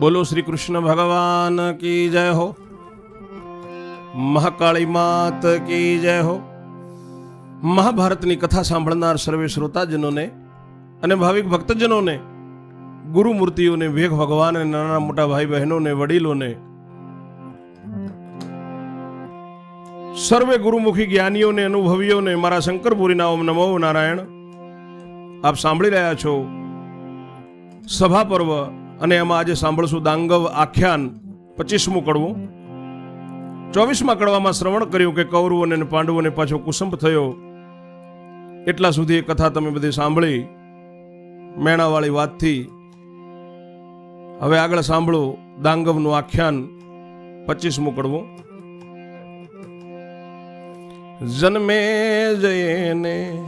બોલો શ્રી કૃષ્ણ ભગવાન કી જય હો? મહાકાળી માત કી જય હો? મહાભારતની કથા સાંભળનાર સર્વે શ્રોતાજનોને અને ભાવિક ભક્તજનોને, ગુરુમૂર્તિઓને વેગ ભગવાન અને નાના મોટા ભાઈ બહેનોને વડીલોને, સર્વે ગુરુમુખી જ્ઞાનીઓને, અનુભવીઓને, મારા શંકરપુરીના ઓમ નમો નારાયણ. આપ સાંભળી રહ્યા છો સભા પર્વ અને એમાં આજે સાંભળશું દાંગવ આખ્યાન પચીસમું કડવું. ચોવીસમાં કડવામાં શ્રવણ કર્યું કે કૌરવોને અને પાંડવોને પાછો કુસંપ થયો. એટલા સુધી એ કથા તમે બધી સાંભળી. મેણાવાળી વાતથી. હવે આગળ સાંભળો દાંગવનું આખ્યાન પચીસમું કડવું. જન્મે જયને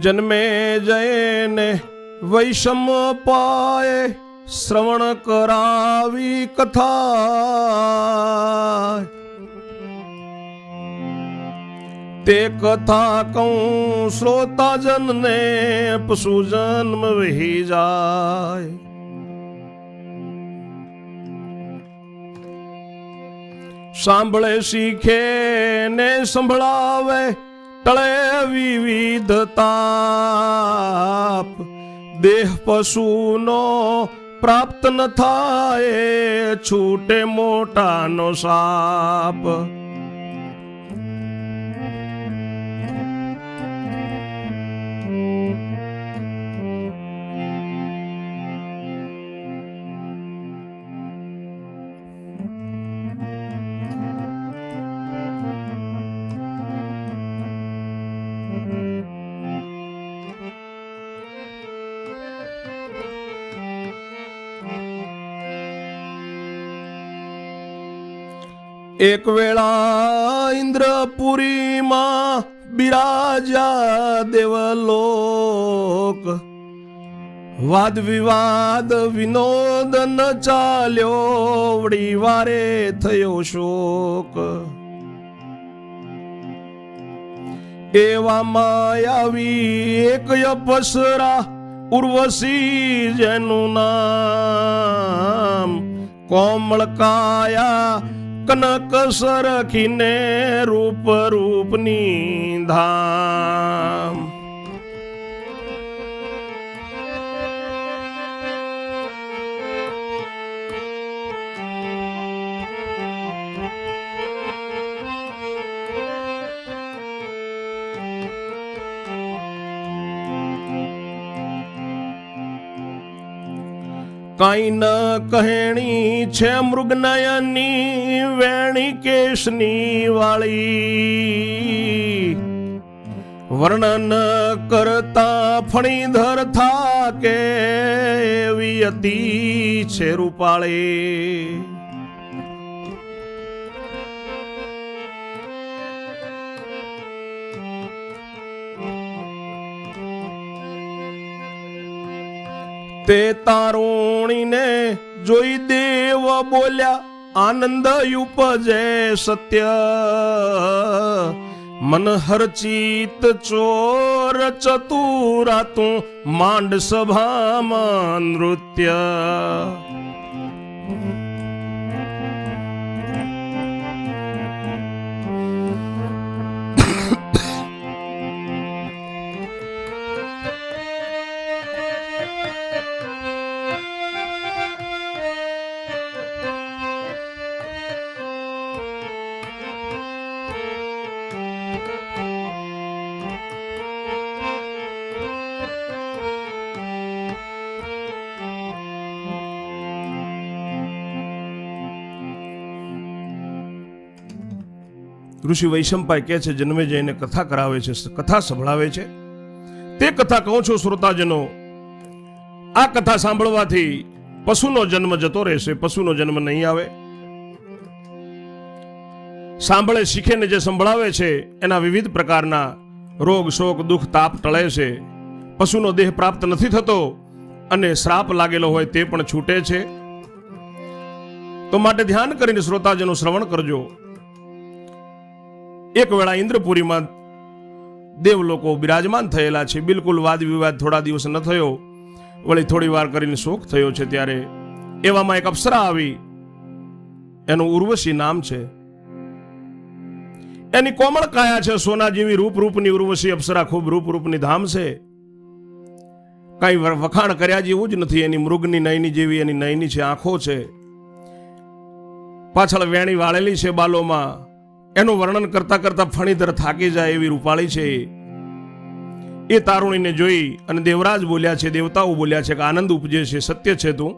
જન્મે જયને વૈષમ પાય શ્રવણ કરાવી કથા તે કથા કહું શ્રોતાજનને, પશુ જન્મ વહી જાય. સાંભળે શીખે ને સંભળાવે, ટળે વિવિધતાપ દેહ પશુનો પ્રાપ્ત ન થાય છૂટે મોટાનો સાપ. એક વેળા ઇન્દ્રપુરીમાં બિરાજા દેવલોક. વાદ વિવાદ, વિનોદ ન ચાલ્યો વળી વારે થયો શોક. એવામાં આવી એક અપસરા ઉર્વશી જેનું નામ કોમળ કાયા કનક સરખીને રૂપ રૂપની ધામ. કાંઈ ન કહેણી છે મૃગનયની, વેણી કેશની વાળી. વર્ણન કરતા ફણીધર થા કે એવી અતિ છે રૂપાળી. તે તારોણીને જોઈ દેવ બોલ્યા, આનંદ ઉપજે સત્ય. મન હરચિત ચોર ચતુરા તું માંડ સભામાં નૃત્ય. ઋષિ વૈશંપાય કહે છે, જન્મે જઈને કથા કરાવે છે કથા સંભળાવે છે. તે કથા કહું છું, શ્રોતાજનો, આ કથા સાંભળવાથી પશુનો જન્મ જતો રહેશે, પશુનો જન્મ નહીં આવે. સાંભળે, શીખે ને જે સંભળાવે છે, એના વિવિધ પ્રકારના રોગ, શોક, દુઃખ, તાપ ટળે છે. પશુનો દેહ પ્રાપ્ત નથી થતો અને શ્રાપ લાગેલો હોય તે પણ છૂટે છે. તો માટે ધ્યાન કરીને શ્રોતાજનો શ્રવણ કરજો. એક વેળા ઇન્દ્રપુરીમાં દેવ લોકો બિરાજમાન થયેલા છે. બિલકુલ વાદ વિવાદ થોડા દિવસ ન થયો. વળી થોડી વાર કરીને શોક થયો છે ત્યારે એવામાં એક અપ્સરા આવી. એનું ઉર્વશી નામ છે. એની કોમળ કાયા છે. સોના જેવી રૂપ રૂપની ઉર્વશી અપ્સરા ખૂબ રૂપ રૂપની ધામ છે. કઈ વખાણ કર્યા જેવું જ નથી. એની મૃગની નયની જેવી, એની નયની છે, આંખો છે. પાછળ વેણી વાળેલી છે બાલોમાં. એનું વર્ણન કરતા કરતા ફણીધર થાકી જાય એવી રૂપાળી છે. એ તારુણીને જોઈ અને દેવરાજ બોલ્યા છે, દેવતાઓ બોલ્યા છે કે આનંદ ઉપજે છે સત્ય છે તું.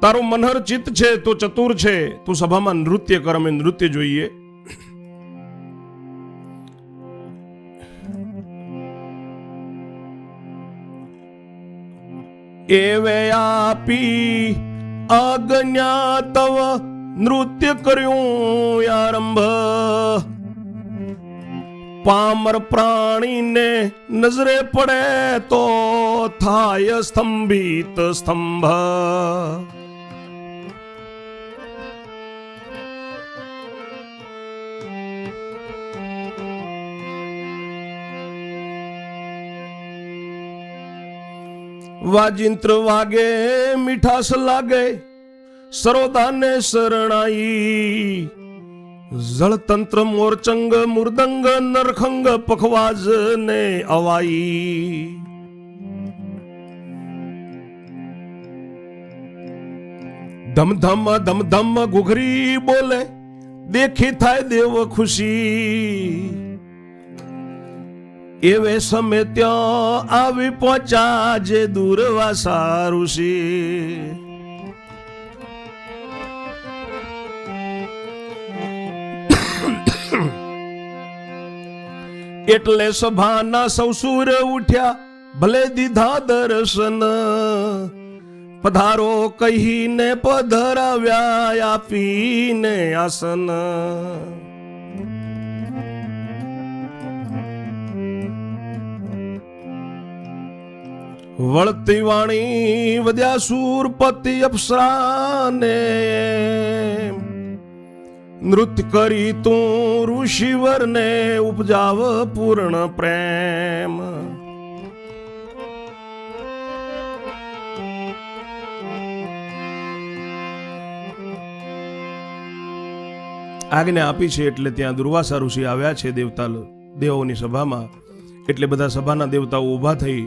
તારું મનહર ચિત્ત છે, તું ચતુર છે, તું સભામાં નૃત્ય કર, અમે નૃત્ય જોઈએ. એવે આપી આજ્ઞા તવ નૃત્ય કર્યું આરંભ. પામર પ્રાણીને નજરે પડે તો થાય સ્તંભિત સ્તંભ. વાજિંત્ર વાગે, મીઠાશ લાગે સરોદાને શરણાઈ. જળતંત્ર મોરચંગ મૃદંગ નરખંગ પખવાજ ને અવાઈ. ધમધમ ધમધમ ઘુઘરી બોલે, દેખી થાય દેવ ખુશી. એવે સમય ત્યાં આવી પહોંચા જે દૂરવા સારું ઋષિ. એટલે સભાના સૌ સૂર ઉઠ્યા. ભલે દીધા દર્શન. પધારો કહીને પધરાવ્યા આપીને આસન. વળતી વાણી વધ્યા સુરપતિ અપ્સરાને. નૃત્ય કરી તું ઋષિવરને ઉપજાવ પૂર્ણ પ્રેમ. આજ્ઞા આપી છે એટલે ત્યાં દુર્વાસા ઋષિ આવ્યા છે દેવતા દેવોની સભામાં. એટલે બધા સભાના દેવતાઓ ઊભા થઈ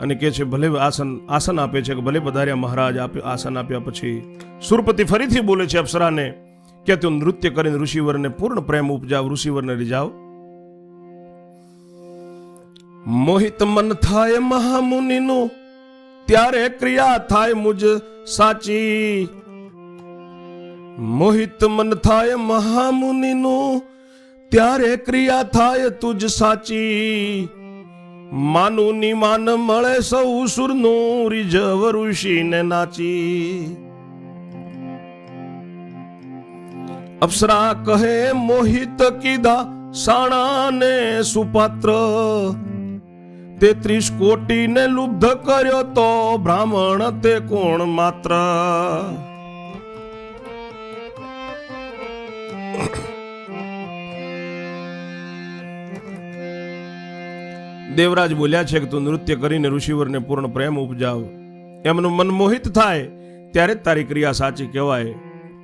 અને કે છે, ભલે આસન આસન આપે છે કે ભલે પધાર્યા મહારાજ આપે આસન આપ્યા પછી સુરપતિ ફરીથી બોલે છે અપ્સરાને કે તું નૃત્ય કરીને ઋષિવરને પૂર્ણ પ્રેમ ઉપજાવ, ઋષિવરને રીજાવ મોહિત મન થાય મહામુનિનું, ત્યારે ક્રિયા થાય મુજ સાચી. મોહિત મન થાય મહામુનિનું, ત્યારે ક્રિયા થાય તુજ સાચી. માનું ની માન મળે સૌ સુરનું રીઝવ ઋષિને નાચી. અપ્સરા કહે, મોહિત કીધા સાણાને સુપાત્ર. તેત્રીસ કોટીને લુબ્ધ કર્યો તો બ્રાહ્મણ તે કોણ માત્ર? દેવરાજ બોલ્યા છે કે તું નૃત્ય કરીને ઋષિવરને પૂર્ણ પ્રેમ ઉપજાવ. એમનું મન મોહિત થાય, ત્યારે તારી ક્રિયા સાચી કહેવાય.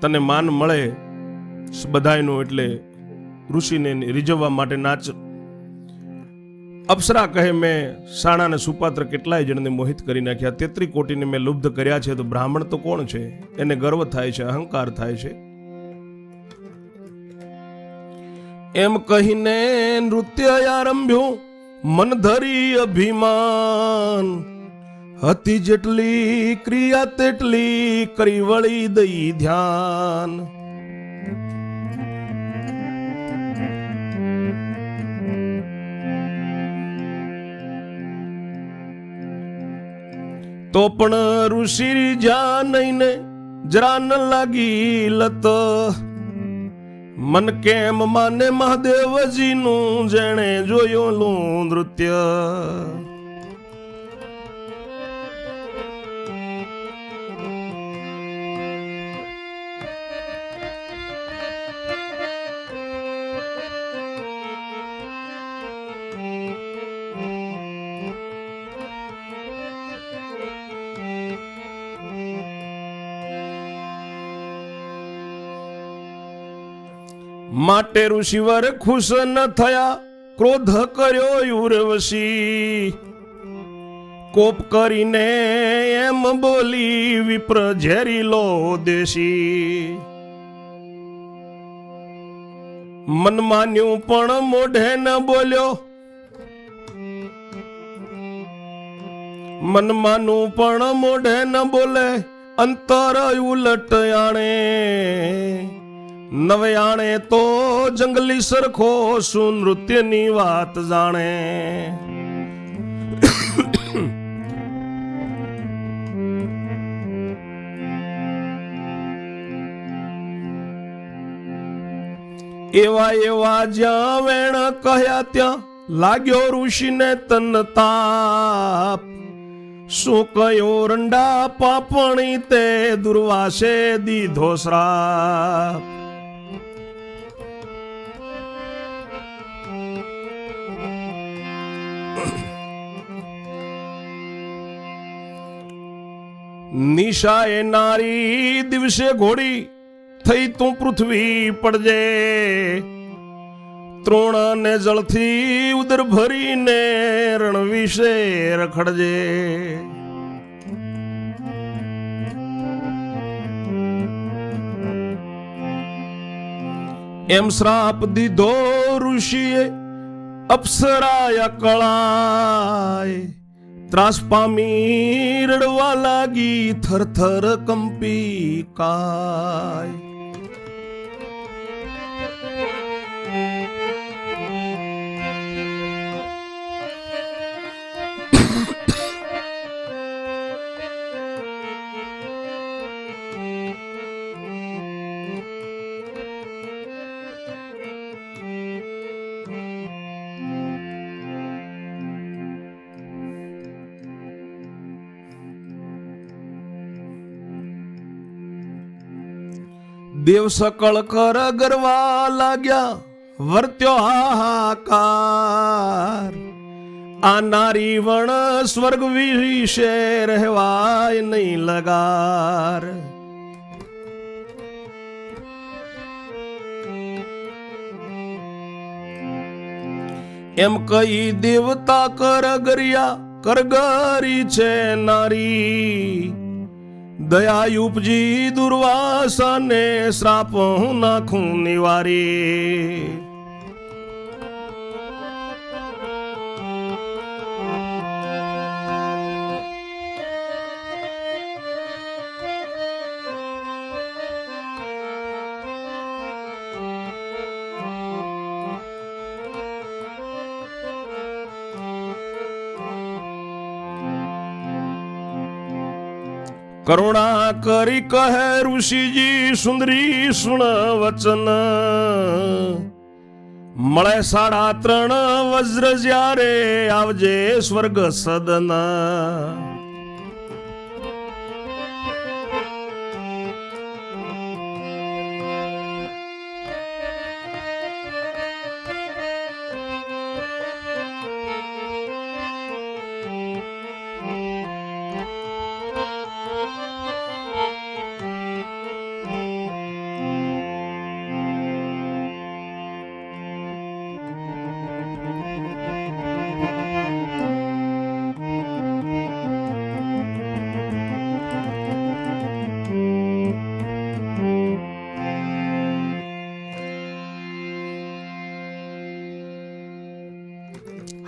તને માન મળે બધાયનું એટલે ઋષિને રીઝવવા માટે નાચ. અપ્સરા કહે, મેં સાણા અને સુપાત્ર કેટલાય જણને મોહિત કરી નાખ્યા. તેત્રી કોટીને મેં લુબ્ધ કર્યા છે. તો બ્રાહ્મણ તો કોણ છે? એને ગર્વ થાય છે, અહંકાર થાય છે. એમ કહીને નૃત્ય આરંભ્યું. મન ધરી અભિમાન. હતી જેટલી ક્રિયા તેટલી કરી વળી દઈ ધ્યાન. તો પણ ઋષિ જા નહીં ને જરા ન લાગી લત. મન કેમ માને મહાદેવજીનું, જેણે જોયું લું નૃત્ય. માટે ઋષિવર ખુશ ન થયા, ક્રોધ કર્યો યુર્વશી. કોપ કરીને એમ બોલી, વિપ્ર ઝેરીલો દેશી. મન માન્યું પણ મોઢે ન બોલ્યો. મનમાનું પણ મોઢે ન બોલે, અંતર ઉલટ આણે. નવે આણે તો જંગલી સરખો શું નૃત્યની વાત જાણે. એવા એવા જ્યાં વેણ કહ્યા ત્યાં લાગ્યો ઋષિને તન તાપ. શું કયો રંડા પાપણી તે દુર્વાસે દીધો શ્રાપ. નિશાએ નારી દિવસે ઘોડી થઈ તું પૃથ્વી પડજે તૃણ ને જળથી ઉદર ભરીને રણ વિશે રખડજે. એમ શ્રાપ દીધો ઋષિએ અપ્સરાયા કળાય ત્રાસ પામી રડવા લાગી થરથર કંપી કાય. દેવ સકળ કર ગરવા લાગ્યા, વર્ત્યો હાહાકાર. આ નારી વણ સ્વર્ગ વિશે રહેવાય નહીં લગાર. એમ કઈ દેવતા કર ગરિયા કરગરી છે નારી. દયા ઉપજી દુર્વાસાને શ્રાપ હું નાખું નિવારી. કરુણા કરી કહે ઋષિજી સુંદરી સુણ વચન મળે સાડા ત્રણ વજ્ર જ્યારે આવજે સ્વર્ગ સદન.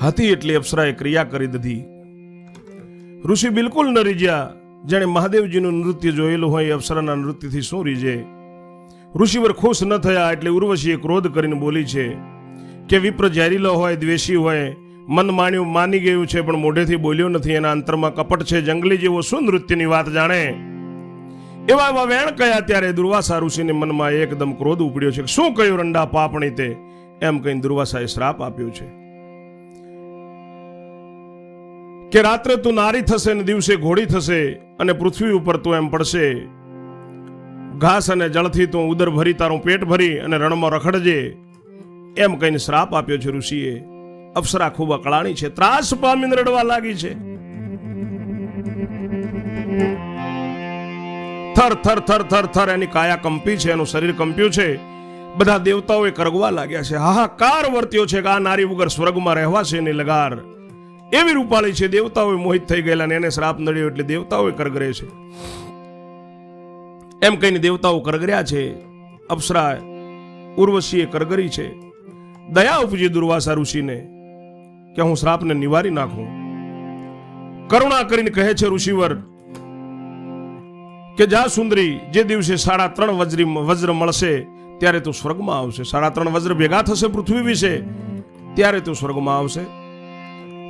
હતી એટલી અપ્સરાએ ક્રિયા કરી દીધી. ઋષિ બિલકુલ ન રીજ્યા. જેણે મહાદેવજીનું નૃત્ય જોયેલું હોય એ અપ્સરાના નૃત્યથી શું રીજે? ઋષિવર ખુશ ન થયા એટલે ઉર્વશીએ ક્રોધ કરીને બોલી છે કે વિપ્ર ઝેરીલો હોય, દ્વેષી હોય, મન માણ્યું માની ગયું છે, પણ મોઢેથી બોલ્યો નથી, એના અંતરમાં કપટ છે, જંગલી જેવો શું નૃત્યની વાત જાણે? એવા એવા વેણ કયા ત્યારે દુર્વાસા ઋષિને મનમાં એકદમ ક્રોધ ઉપડ્યો છે શું કહ્યું રંડા પાપણી તે? એમ કહીને દુર્વાસાએ શ્રાપ આપ્યો છે. કે રાત્રે તું નારી થશે ને દિવસે ઘોડી થશે અને પૃથ્વી ઉપર તું એમ પડશે. ઘાસ અને જળથી તું ઉદર ભરી, તારું પેટ ભરી અને રણમાં રખડજે. એમ કહીને શ્રાપ આપ્યો છે ઋષિએ. અપ્સરા ખૂબ અકળાણી છે. ત્રાસ પામીને રડવા લાગી છે. થર થર થર થર થર એની કાયા કંપી છે, એનું શરીર કંપ્યું છે. બધા દેવતાઓએ કરગવા લાગ્યા છે. હાહાકાર વર્ત્યો છે કે આ નારી વગર સ્વર્ગમાં રહેવા છે એની લગાર. એવી રૂપાળી છે, દેવતાઓએ મોહિત થઈ ગયેલા ને એને શ્રાપ નડ્યો એટલે દેવતાઓએ કરગરે છે. એમ કહીને દેવતાઓ કરગર્યા છે અપ્સરા ઉર્વશીએ કરગરી છે. દયા ઉપજી દુર્વાસા ઋષિને કે હું શ્રાપને નિવારી નાખું. કરુણા કરીને કહે છે ઋષિવર કે જા સુંદરી, જે દિવસે સાડા ત્રણ વજ્રી વજ્ર મળશે, ત્યારે તું સ્વર્ગમાં આવશે. સાડા ત્રણ વજ્ર ભેગા થશે પૃથ્વી વિશે, ત્યારે તું સ્વર્ગમાં આવશે.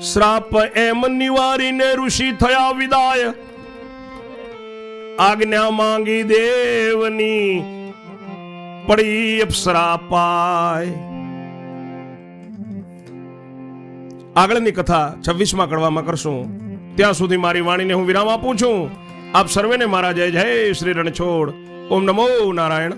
શ્રાપ એમ નિવારીને ઋષિ થયા વિદાય. આજ્ઞા માંગી દેવની પડી અપ્સરા આગળની કથા છવ્વીસમાં કડવામાં કરશું. ત્યાં સુધી મારી વાણીને હું વિરામ આપું છું. આપ સર્વેને મારા જય જય શ્રી રણછોડ. ઓમ નમો નારાયણ.